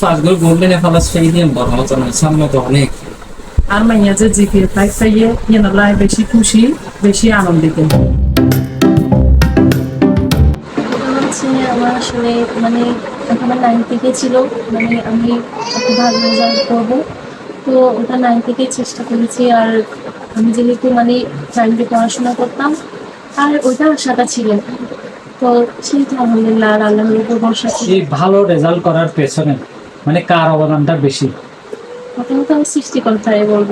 ফার্স্টগুলো golden বড় মতন সামনে তো অনেক। আর মাইয়া যে জিকে তাই পাইয়ে ইয়ানাল্লাহ বেশি খুশি বেশি আনন্দিত। আমার আসলে মানে আমার নাইন থেকে ছিল মানে আমি একটা ভালো রেজাল্ট করব। তো ওটা নাইন থেকে চেষ্টা করেছি আর আমি যেহেতু মানে প্রাইমারি পড়াশোনা করতাম আর ওইটা আশাটা ছিল। তো সেটা আলহামদুলিল্লাহ আর আল্লাহর উপর ভরসা ছিল এই ভালো রেজাল্ট করার পেছনে মানে কার অবদানটা বেশি? প্রথমত আমি সৃষ্টিকর্তাই বলব।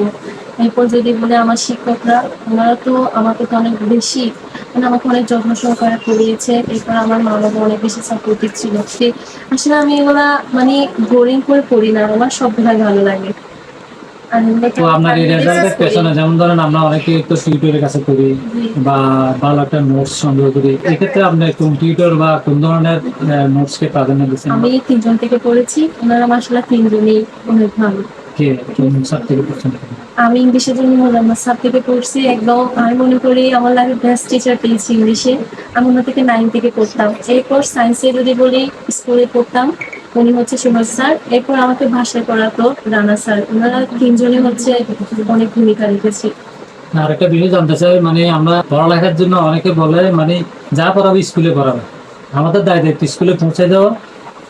এরপর যদি বলে আমার শিক্ষকরা ওনারা তো আমাকে তো অনেক বেশি মানে আমাকে অনেক যত্ন সহকারে পড়িয়েছে এরপর আমার মা বাবা অনেক বেশি সাপোর্টিভ ছিল। সে আসলে আমি এগুলা মানে বোরিং করে পড়ি না আমার সবগুলাই ভালো লাগে। তো আপনার এই রেজাল্টের পেছনে যেমন ধরেন আমরা অনেকে তো টিউটরের কাছে করি বা ভালো একটা নোটস সংগ্রহ করি এক্ষেত্রে আপনি কোন টিউটর বা কোন ধরনের নোটসকে প্রাধান্য দিচ্ছেন? আমি তিনজন থেকে পড়েছি ওনারা মাসালা তিনজনই অনেক ভালো। কে কোন আমি ইংলিশের জন্য মোজাম্মদ স্যার থেকে পড়ছি একদম। আমি মনে করি আমার লাগে বেস্ট টিচার পেয়েছি ইংলিশে আমি ওনার থেকে নাইন থেকে পড়তাম। এরপর সায়েন্সে যদি বলি স্কুলে পড়তাম। উনি হচ্ছে সুভাষ স্যার। এরপর আমাকে ভাষায় পড়াতো রানা স্যার। ওনারা তিনজনই হচ্ছে অনেক ভূমিকা রেখেছে। আর একটা বিষয় জানতে চাই মানে আমরা পড়ালেখার জন্য অনেকে বলে মানে যা পড়াবে স্কুলে পড়াবে। আমাদের দায় দায়িত্ব স্কুলে পৌঁছে দেওয়া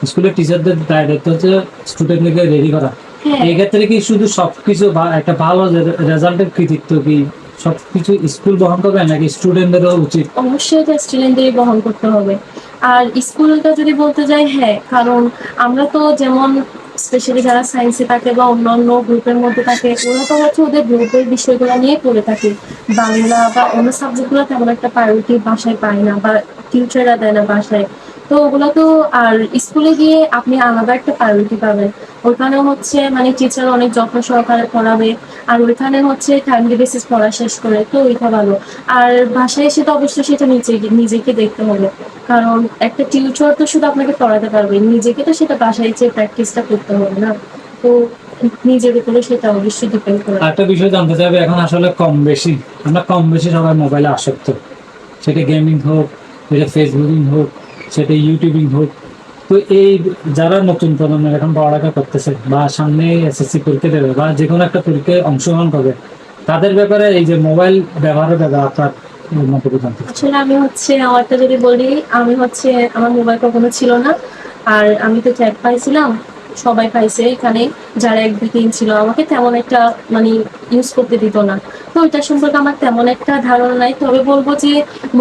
স্কুলের টিচারদের দায় দায়িত্ব হচ্ছে স্টুডেন্টকে রেডি করা। হ্যাঁ। এই ক্ষেত্রে কি শুধু সবকিছু একটা ভালো রেজাল্টের কৃতিত্ব কি সবকিছু স্কুল বহন করবে নাকি স্টুডেন্টদেরও উচিত? অবশ্যই স্টুডেন্টদেরই বহন করতে হবে। আর স্কুলটা যদি বলতে যাই হ্যাঁ কারণ আমরা তো যেমন স্পেশালি যারা সায়েন্সে থাকে বা অন্যান্য গ্রুপের মধ্যে থাকে, ওরা তো হচ্ছে ওদের গ্রুপের বিষয়গুলো নিয়ে পড়ে থাকে। বাংলা বা অন্য সাবজেক্টগুলো তেমন একটা প্রায়োরিটি বাসায় পায় না বা টিউচাররা দেয় না বাসায়। তো ওগুলো তো, আর স্কুলে গিয়ে আপনি আলাদা একটা প্রায়োরিটি পাবেন। ওইখানে হচ্ছে মানে টিচার অনেক যত্ন সহকারে পড়াবে, আর ওইখানে হচ্ছে টাইমলি বেসিস পড়া শেষ করে, তো ওইটা ভালো। আর বাসায় এসে তো অবশ্যই সেটা নিজে, নিজেকে দেখতে হবে। কারণ একটা টিউটর তো শুধু আপনাকে পড়াতে পারবে, নিজেকে তো সেটা বাসায় যে প্র্যাকটিসটা করতে হবে না। তো নিজের উপরে সেটা অবশ্যই ডিপেন্ড করে। একটা বিষয় জানতে চাইবে, এখন আসলে কম বেশি, আমরা কম বেশি সবাই মোবাইলে আসক্ত। সেটা গেমিং হোক, সেটা ফেসবুকিং হোক, সেটা ইউটিউবিং হোক তো এই যারা নতুন প্রজন্মের এখন পড়ালেখা করতেছে বা সামনে এসএসসি পরীক্ষা দেবে বা যে কোনো একটা পরীক্ষায় অংশগ্রহণ করবে, তাদের ব্যাপারে এই যে মোবাইল ব্যবহারের ব্যাপারে আপনার। আসলে আমি হচ্ছে আমারটা যদি বলি, আমি হচ্ছে, আমার মোবাইল কখনো ছিল না আর আমি তো ট্যাগ পাইছিলাম সবাই পাইছে। এখানে যারা এক দুই তিন ছিল, আমাকে তেমন একটা মানে ইউজ করতে দিত না। তো এটা সম্পর্কে আমার তেমন একটা ধারণা নাই। তবে বলব যে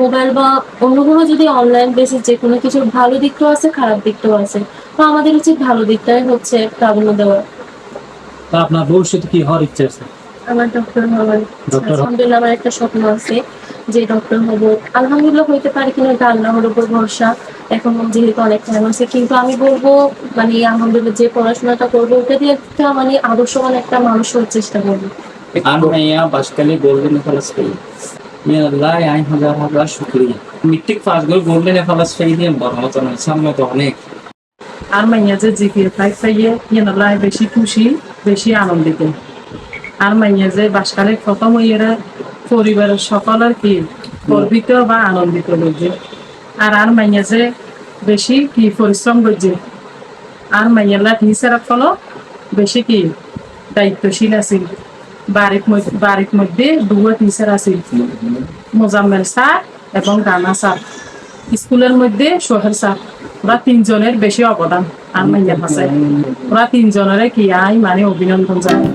মোবাইল বা অন্য কোনো যদি অনলাইন বেসিস যে কোনো কিছুর ভালো দিকটাও আছে, খারাপ দিকটাও আছে। তো আমাদের উচিত ভালো দিকটাই হচ্ছে প্রাধান্য দেওয়া। আপনার ভবিষ্যতে কি হওয়ার ইচ্ছা আছে? আমার ডক্টর হওয়ার আলহামদুলিল্লাহ আমার একটা স্বপ্ন আছে যে ডক্টর হব। আলহামদুলিল্লাহ হইতে পারে কিনা এটা আল্লাহর উপর ভরসা। এখন যেহেতু অনেক টাইম আছে কিন্তু আমি বলব মানে আলহামদুলিল্লাহ যে পড়াশোনাটা করব ওটা দিয়ে একটা মানে আদর্শবান একটা মানুষ হওয়ার চেষ্টা করব। আর মাইয়া বাসকালি গোল্ডেন এফালাস পেয়ে আল্লাহ আই হাজার হাজার শুক্রিয়া। মিট্টিক ফার্স্টগুলো গোল্ডেন এফালাস সেই দিয়ে বড় মতন সামনে তো অনেক। আর মাইয়া যে জিকে তাই পাইয়ে ইয়ানাল্লাহ বেশি খুশি বেশি আনন্দিত। আর মাইয়া যে বাসকালে প্রথম ইয়েরা পরিবারের সকলের কি গর্বিত বা আনন্দিত হয়েছে আর আর মাইয়া যে বেশি কি পরিশ্রম করছে? আর মাইয়াল্লা হিসাব ফলো বেশি কি দায়িত্বশীল আছিল। বাড়ির বাড়ির মধ্যে দুয়া টিচার আছিল। মোজাম্মেল স্যার এবং রানা স্যার। স্কুলের মধ্যে সোহেল স্যার। ওরা তিনজনের বেশি অবদান আর মাইয়ার ভাষায় ওরা তিনজনের কি আই মানে অভিনন্দন জানাই